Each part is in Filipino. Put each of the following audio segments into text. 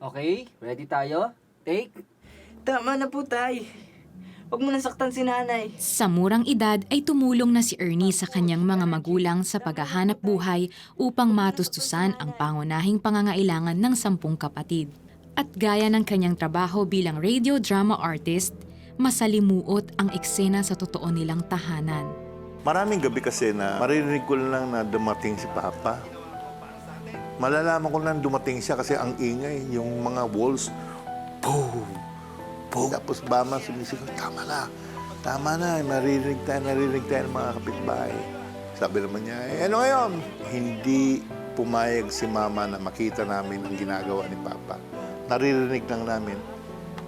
Okay, ready tayo? Take. Tama na po, tay. Huwag mo nasaktan si nanay. Sa murang edad ay tumulong na si Ernie sa kanyang mga magulang sa paghahanap buhay upang matustusan ang pangunahing pangangailangan ng sampung kapatid. At gaya ng kanyang trabaho bilang radio drama artist, masalimuot ang eksena sa totoo nilang tahanan. Maraming gabi kasi na maririnig ko lang na dumating si Papa. Malalaman ko lang dumating siya kasi ang ingay, yung mga walls, boom, boom. Tapos Bama sumisigaw, tama na, tama na, naririnig tayo, naririnig tayo ng mga kapitbahay. Sabi naman niya, eh, ano ngayon? Hindi pumayag si Mama na makita namin ang ginagawa ni Papa. Naririnig lang namin.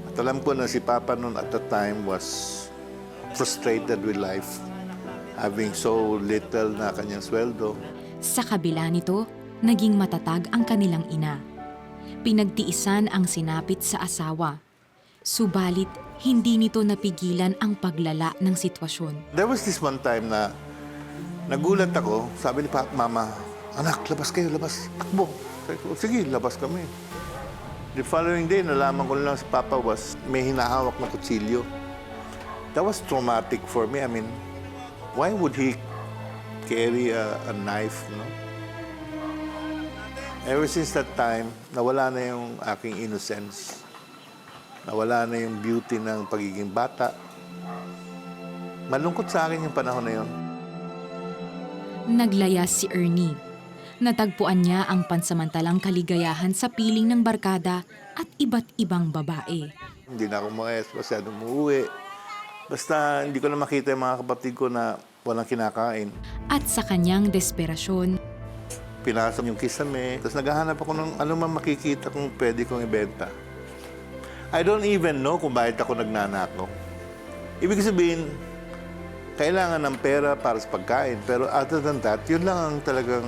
At alam ko na si Papa noon at the time was frustrated with life having so little na kanyang sweldo. Sa kabila nito, naging matatag ang kanilang ina. Pinagtiisan ang sinapit sa asawa. Subalit, hindi nito napigilan ang paglala ng sitwasyon. There was this one time na nagulat ako, sabi ni Papa, Mama, anak, labas kayo, labas, takbo. Sabi sige, labas kami. The following day, nalaman ko lang si Papa was may hinahawak na kutsilyo. That was traumatic for me. I mean, why would he carry a, a knife, no? Ever since that time, nawala na yung aking innocence. Nawala na yung beauty ng pagiging bata. Malungkot sa akin yung panahon na yun. Naglayas si Ernie. Natagpuan niya ang pansamantalang kaligayahan sa piling ng barkada at iba't ibang babae. Hindi na ako maes, masyado umuwi. Basta hindi ko na makita yung mga kapatid ko na walang kinakain. At sa kanyang desperasyon, Pinasok yung kisame. Tapos naghahanap ako ng ano man makikita kung pwede kong ibenta. I don't even know kung bakit ako nagnanakaw. Ibig sabihin, kailangan ng pera para sa pagkain. Pero other than that, yun lang ang talagang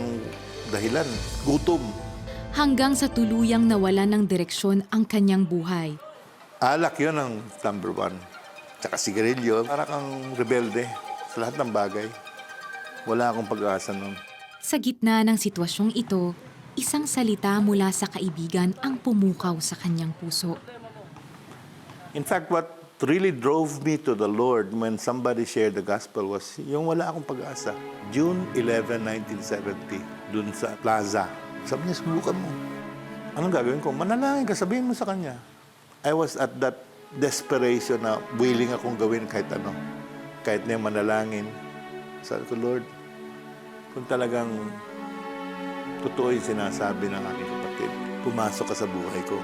dahilan. Gutom. hanggang sa tuluyang nawala ng direksyon ang kanyang buhay. Alak yun ang number one. Tsaka sigarilyo. Para kang rebelde sa lahat ng bagay. Wala akong pag-asa nun. Sa gitna ng sitwasyong ito, isang salita mula sa kaibigan ang pumukaw sa kanyang puso. In fact, what really drove me to the Lord when somebody shared the gospel was yung wala akong pag-asa. June 11, 1970, dun sa plaza. Sabi niya, subukan mo. Anong gagawin ko? Manalangin ka, sabihin mo sa kanya. I was at that desperation na willing akong gawin kahit ano. Kahit na manalangin. Sabi ko, Lord, kung talagang totoo yung sinasabi ng aking kapatid, pumasok ka sa buhay ko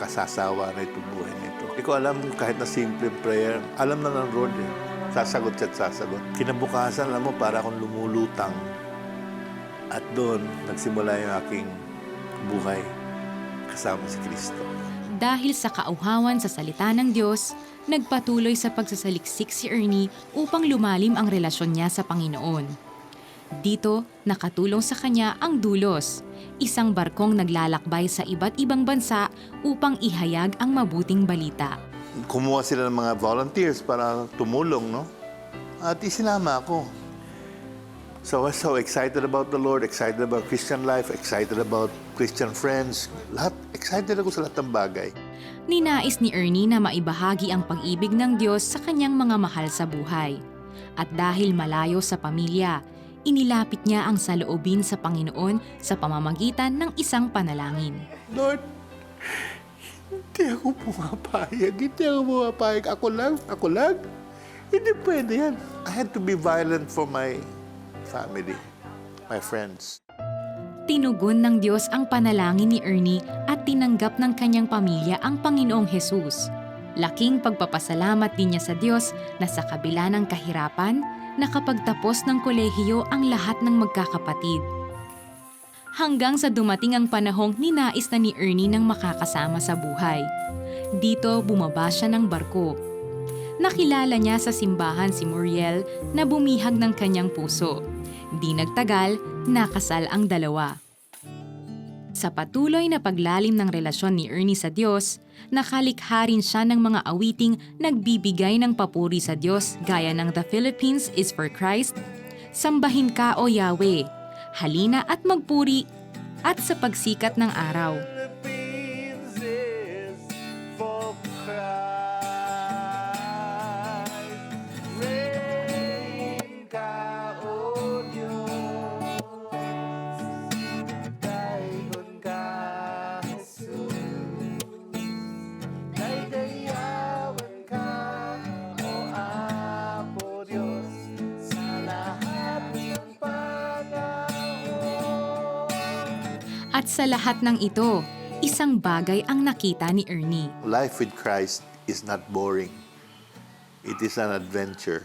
nakasasawa na itong buhay nito. Hindi ko alam kahit na simple prayer, alam na ng Lord eh. Sasagot siya at sasagot. Kinabukasan, alam mo, para akong lumulutang. At doon, nagsimula yung aking buhay kasama si Kristo. Dahil sa kauhawan sa salita ng Diyos, nagpatuloy sa pagsasaliksik si Ernie upang lumalim ang relasyon niya sa Panginoon. Dito, nakatulong sa kanya ang Dulos, isang barkong naglalakbay sa iba't ibang bansa upang ihayag ang mabuting balita. Kumuha sila ng mga volunteers para tumulong, no? At isinama ako. So I was so excited about the Lord, excited about Christian life, excited about Christian friends. Lahat, excited ako sa lahat ng bagay. Ninais ni Ernie na maibahagi ang pag-ibig ng Diyos sa kanyang mga mahal sa buhay. At dahil malayo sa pamilya, inilapit niya ang saloobin sa Panginoon sa pamamagitan ng isang panalangin. Lord, hindi ako pumapayag. Hindi ako pumapayag. Ako lang, ako lang. Hindi pwede yan. I had to be violent for my family, my friends. Tinugon ng Diyos ang panalangin ni Ernie at tinanggap ng kanyang pamilya ang Panginoong Hesus. Laking pagpapasalamat din niya sa Diyos na sa kabila ng kahirapan, nakapagtapos ng kolehiyo ang lahat ng magkakapatid. Hanggang sa dumating ang panahong ninais na ni Ernie ng makakasama sa buhay. Dito bumaba siya ng barko. Nakilala niya sa simbahan si Muriel na bumihag ng kanyang puso. Di nagtagal, nakasal ang dalawa. Sa patuloy na paglalim ng relasyon ni Ernie sa Diyos, nakalikha rin siya ng mga awiting nagbibigay ng papuri sa Diyos gaya ng The Philippines is for Christ, Sambahin ka o Yahweh, Halina at magpuri, at sa pagsikat ng araw. At sa lahat ng ito, isang bagay ang nakita ni Ernie. Life with Christ is not boring. It is an adventure.